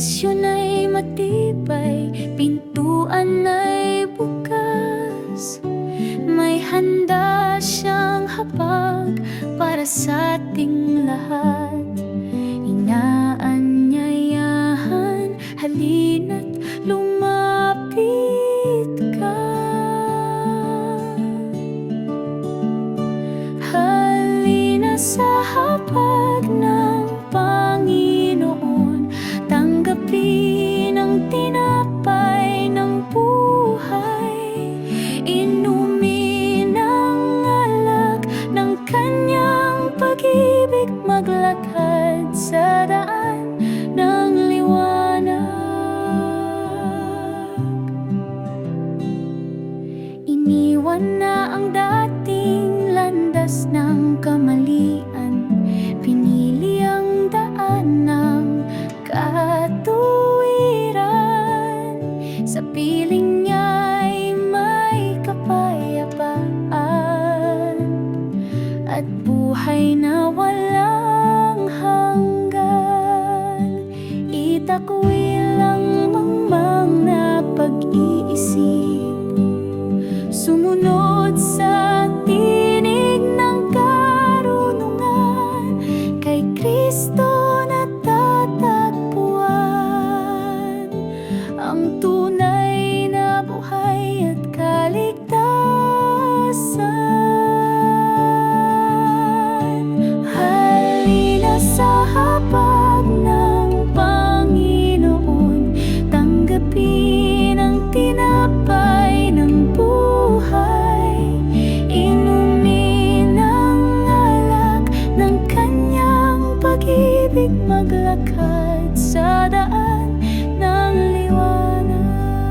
Relasyon ay matibay, pintuan ay bukas. May handa siyang hapag para sa ating lahat. Inaanyayahan, halina't lumapit ka. Halina sa hapag na Iniwan na ang dahil Ngunit maglakad sa daan ng liwanag.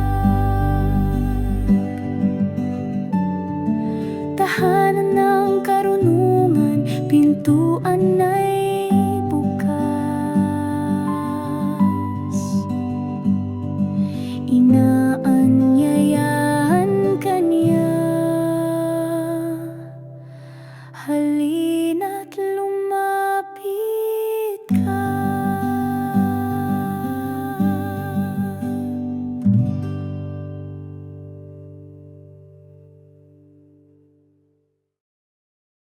Tahanan ng karunungan, pintuan ay bukas. Ina